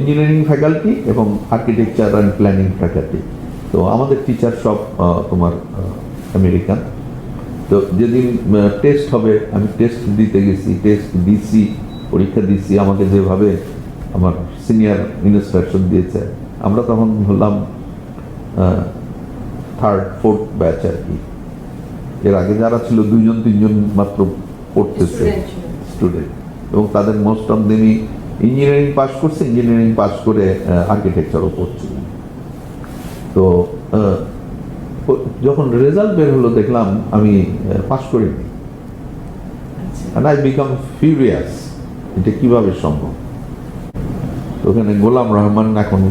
Engineering faculty এবং architecture and planning faculty তো আমাদের টিচার সব তোমার আমেরিকান তো যেদিন টেস্ট হবে আমি টেস্ট দিতে গেছি টেস্ট দিছি পরীক্ষা দিছি আমাকে যেভাবে আমার সিনিয়র ইনস্ট্রাকশন দিয়েছে আমরা তখন হলাম থার্ড ফোর্থ ব্যাচ আর কি। এর আগে যারা ছিল দুইজন তিনজন মাত্র পড়তেছে। স্টুডেন্ট এবং তাদের মোস্ট অফ দিনই ইঞ্জিনিয়ারিং পাস করছে ইঞ্জিনিয়ারিং পাস করে আর্কিটেকচারও পড়ছে তো যখন রেজাল্ট বের হলো দেখলাম আমি পাস করিনি। অ্যান্ড আই বিকাম ফিউরিয়াস এটা কীভাবে সম্ভব? তো ওখানে গোলাম রহমান এখন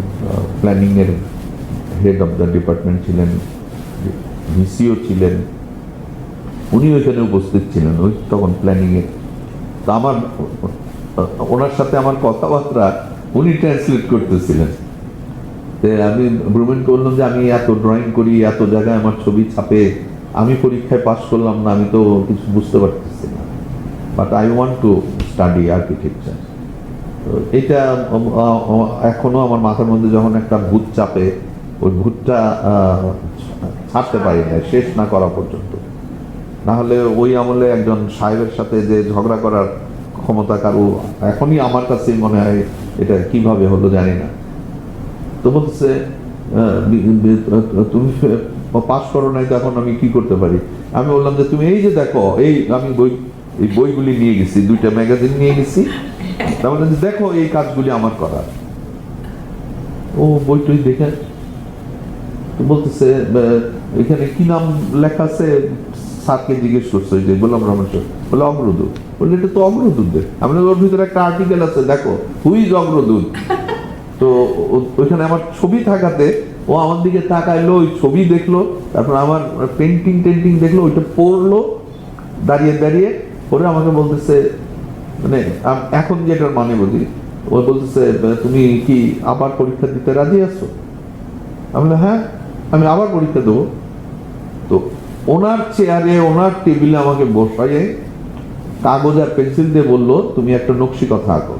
প্ল্যানিং এর হেড অফ দ্য ডিপার্টমেন্ট ছিলেন ভিসিও ছিলেন। উনি ওইখানে উপস্থিত ছিলেন ওই তখন প্ল্যানিং এর তা আমার ওনার সাথে আমার কথাবার্তা উনি ট্রান্সলেট করতেছিলেন। আমি ব্রুমেনকে বললাম যে আমি এত ড্রয়িং করি, এত জায়গায় আমার ছবি ছাপে, আমি পরীক্ষায় পাশ করলাম না, আমি তো কিছু বুঝতে পারতেছি না। But I want to study architecture এটা এখনও আমার মাথার মধ্যে যখন একটা ভূত চাপে, ওই ভূতটা ছাড়তে পারি না শেষ না করা পর্যন্ত। না হলে ওই আমলে একজন সাহেবের সাথে যে ঝগড়া করার ক্ষমতা কারও? এখনই আমার কাছে মনে হয় এটা কীভাবে হলো জানি না। তো বলছে তুমি পাস করো নাই তো এখন আমি কি করতে পারি? আমি বললাম যে, তুমি এই যে দেখো, এই আমি বই, এই বইগুলি নিয়ে গেছি, দুইটা ম্যাগাজিন নিয়ে গেছি। তার মানে দেখো এই কাজগুলি আমার করা। ও বই টই দেখে বলতেছে এখানে কি নাম লেখা আছে? স্যারকে জিজ্ঞেস করছে রহমান স্যার। বলে অগ্রদূত। বললে, এটা তো অগ্রদূতদের। আমি ওর ভিতরে একটা আর্টিকেল আছে, দেখো হুই ইজ অগ্রদূত? তো ওইখানে আমার ছবি থাকাতে ও আমার দিকে তাকাইলো, ওই ছবি দেখল, তারপর আমার পেন্টিং টেন্টিং দেখল, ওইটা পড়ল, দাঁড়িয়ে দাঁড়িয়ে পরে আমাকে বলতেছে মানে এখন যেটার মানে বলি ও বলতেছে তুমি কি আবার পরীক্ষা দিতে রাজি আছো? আমি হ্যাঁ আমি আবার পরীক্ষা দেবো। তো ওনার চেয়ারে ওনার টেবিলে আমাকে বসাইয়ে কাগজ আর পেন্সিল দিয়ে বলল, তুমি একটা নকশি কথা আঁকো।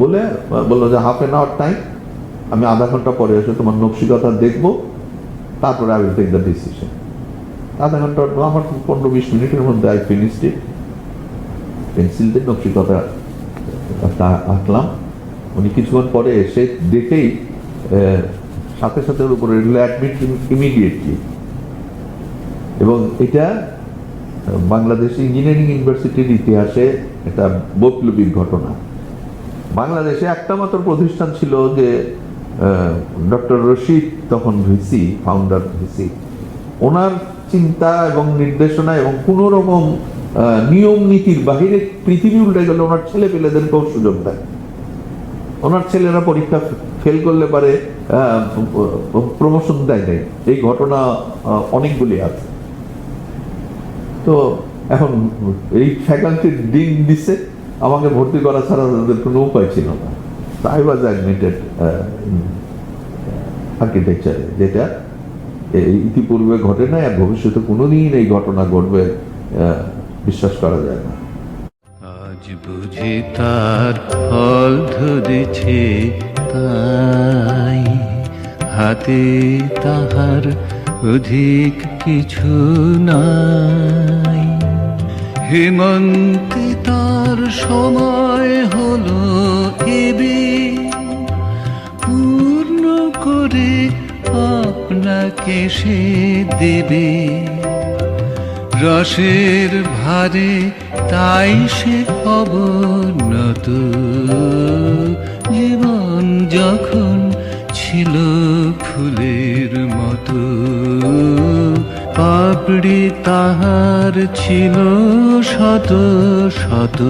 বলে, বলল যে হাফ এন আওয়ার টাইম আমি আধা ঘণ্টা পরে এসে তোমার নকশি কথা দেখব, তারপরে I will take the decision আধা ঘণ্টা, আমার পনেরো বিশ মিনিটের মধ্যে আই ফিনিশড ইট পেন্সিল দিয়ে নকশি কথা আঁকলাম। উনি কিছুক্ষণ পরে এসে দেখেই সাথে সাথে ওর উপরে অ্যাডমিট ইমিডিয়েটলি এবং এটা বাংলাদেশ ইঞ্জিনিয়ারিং ইউনিভার্সিটির ইতিহাসে এটা বৈপ্লবিক ঘটনা। বাংলাদেশে একটা মাত্র প্রতিষ্ঠান ছিল যে ডক্টর রশিদ তখন ভিসি ফাউন্ডার ভিসি। ওনার চিন্তা এবং নির্দেশনা এবং কোনো রকম নিয়ম নীতির বাহিরে পৃথিবী উল্টে গেলে ওনার ছেলে পেলেদেরকেও সুযোগ দেয়। ওনার ছেলেরা পরীক্ষা ফেল করলে পারে প্রমোশন দেয় নাই। এই ঘটনা অনেকগুলি আছে। তো এখন এই ফ্যাকাল্টির ডিন দিছে, আমাকে ভর্তি করা ছাড়া তাদের কোনো উপায় ছিল না। আই ওয়াজ অ্যাডমিটেড আর্কিটেকচারে যেটা ইতিপূর্বে ঘটে নাই আর ভবিষ্যতে কোনোদিন এই ঘটনা ঘটবে বিশ্বাস করা যায় না। আজ বুঝি তার ফল ধরেছে তাই হাতে তাহার অধিক কিছু নাই। হেমন্তে, তার সময় হলো এবে। পূর্ণ করে আপনাকে সে দেবে। রসের ভারে তাই সে অবনত। জীবন যখন ছিল ফুলের মতো। পাপড়ি তাহার ছিল শত শত।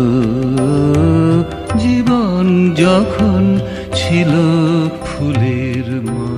জীবন যখন ছিল ফুলের মতো।